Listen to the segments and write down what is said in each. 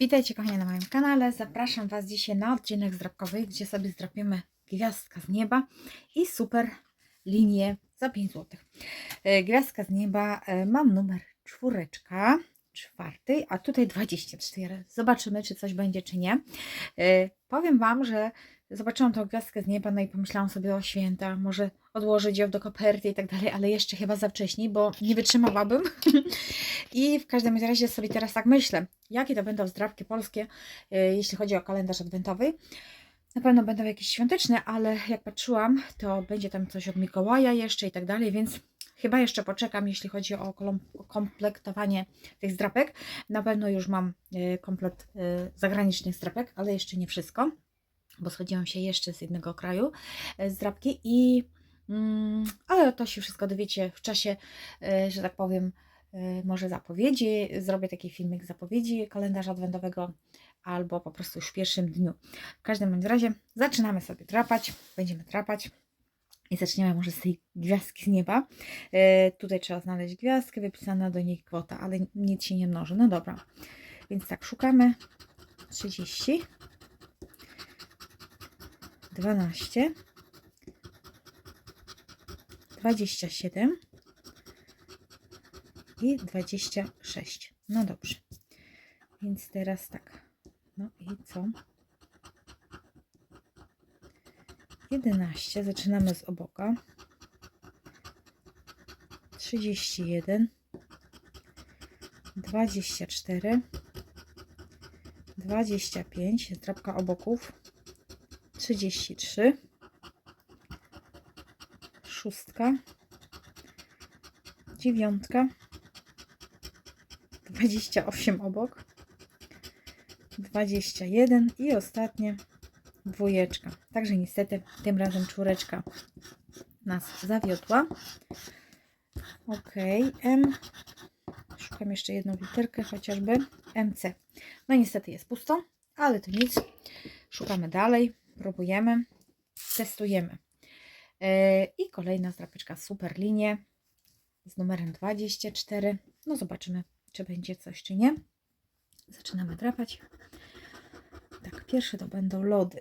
Witajcie kochani na moim kanale. Zapraszam Was dzisiaj na odcinek zdrapkowy, gdzie sobie zdrapimy gwiazdka z nieba i super linię za 5 zł. E, Gwiazdka z nieba e, mam numer czwóreczka, czwarty, a tutaj 24. Zobaczymy, czy coś będzie, czy nie. E, Powiem Wam, że zobaczyłam tą gwiazdkę z nieba, no i pomyślałam sobie o święta, może odłożyć ją do koperty i tak dalej, ale jeszcze chyba za wcześnie, bo nie wytrzymałabym. I w każdym razie sobie teraz tak myślę, jakie to będą zdrabki polskie, e, jeśli chodzi o kalendarz adwentowy. Na pewno będą jakieś świąteczne, ale jak patrzyłam, to będzie tam coś od Mikołaja jeszcze i tak dalej, więc chyba jeszcze poczekam, jeśli chodzi o komplektowanie tych zdrapek. Na pewno już mam e, komplet e, zagranicznych zdrapek, ale jeszcze nie wszystko, bo schodziłam się jeszcze z jednego kraju e, zdrapki i mm, ale to się wszystko dowiecie w czasie, e, że tak powiem, e, może zapowiedzi. Zrobię taki filmik zapowiedzi kalendarza adwentowego albo po prostu już w pierwszym dniu. W każdym bądź razie zaczynamy sobie trapać, będziemy trapać. I zaczniemy może z tej gwiazdki z nieba. Tutaj trzeba znaleźć gwiazdkę, wypisana do niej kwota, ale nic się nie mnoży. No dobra. Więc tak, szukamy 30, 12, 27 i 26. No dobrze. Więc teraz tak. No i co? 11. Zaczynamy z oboka. 31. 24. 25. Drapka oboków. 33. Szóstka. Dziewiątka. 28 obok. 21 i ostatnie dwójeczka. Także niestety tym razem czwóreczka nas zawiodła. Ok, M. Szukam jeszcze jedną literkę, chociażby MC. No niestety jest pusto, ale to nic. Szukamy dalej, próbujemy, testujemy. Yy, I kolejna zdrapeczka super linie z numerem 24. No zobaczymy, czy będzie coś, czy nie. Zaczynamy drapać. Tak, pierwsze to będą lody.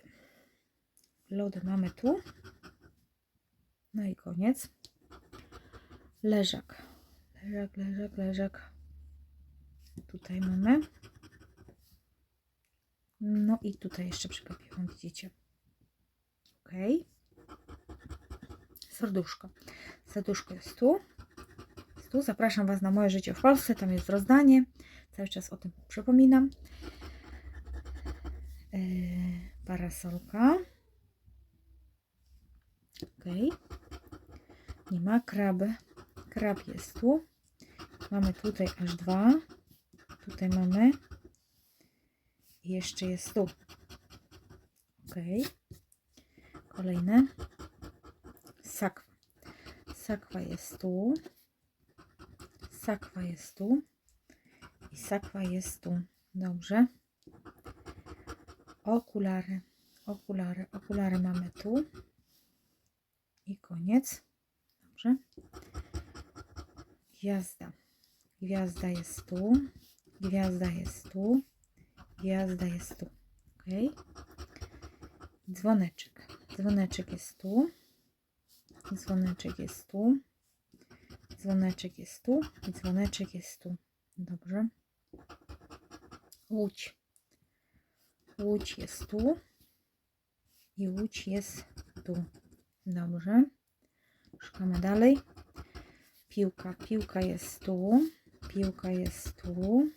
Lody mamy tu. No i koniec. Leżak. Leżak, leżak, leżak. Tutaj mamy. No i tutaj jeszcze przegapiłam, widzicie. Ok. Serduszko. Serduszko jest tu. Jest tu. Zapraszam Was na moje życie w Polsce. Tam jest rozdanie. Cały czas o tym przypominam. Yy, parasolka. Ok. Nie ma kraby. Krab jest tu. Mamy tutaj aż dwa. Tutaj mamy. I jeszcze jest tu. Ok. Kolejne. Sakwa. Sakwa jest tu. Sakwa jest tu. I sakwa jest tu. Dobrze. Okulary. Okulary. Okulary mamy tu. I koniec. Dobrze. Gwiazda. Gwiazda jest tu. Gwiazda jest tu. Gwiazda jest tu. Ok. Dzwoneczek. Dzwoneczek jest tu. Dzwoneczek jest tu. Dzwoneczek jest tu. I dzwoneczek jest tu. Dobrze. Łódź. Łódź jest tu. I łódź jest tu. Dobrze. Szukamy dalej. Piłka. Piłka jest tu. Piłka jest tu.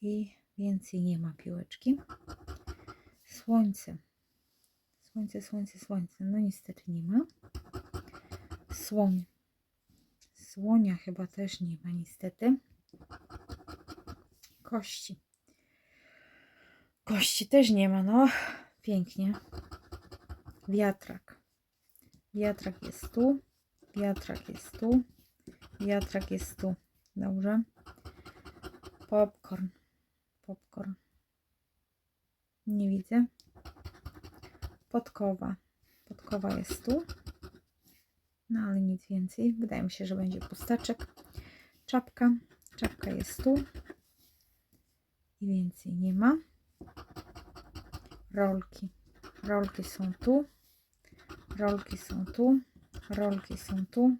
I więcej nie ma piłeczki. Słońce. Słońce, słońce, słońce. No niestety nie ma. Słoń. Słonia chyba też nie ma niestety. Kości. Kości też nie ma, no. Pięknie. Wiatrak. Wiatrak jest tu. Wiatrak jest tu. Wiatrak jest tu. Dobrze. Popcorn. Popcorn. Nie widzę. Podkowa. Podkowa jest tu. No ale nic więcej. Wydaje mi się, że będzie pustaczek. Czapka. Czapka jest tu. i więcej nie ma. Rolki. Rolki są tu. Rolki są tu. Rolki są tu.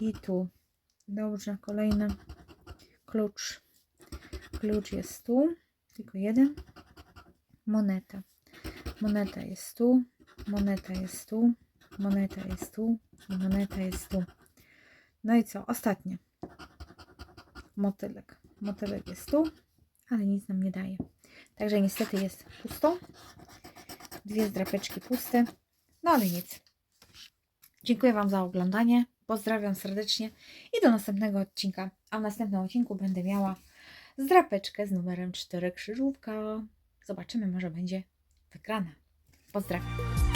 I tu. Dobrze, kolejny klucz. Klucz jest tu. Tylko jeden. Moneta. Moneta jest tu. Moneta jest tu. Moneta jest tu. Moneta jest tu. No i co? Ostatnie. Motylek. Motylek jest tu, ale nic nam nie daje. Także niestety jest pusto. Dwie zdrapeczki puste. No ale nic. Dziękuję Wam za oglądanie. Pozdrawiam serdecznie i do następnego odcinka. A w następnym odcinku będę miała zdrapeczkę z numerem 4 krzyżówka. Zobaczymy, może będzie Така на. Поздрав!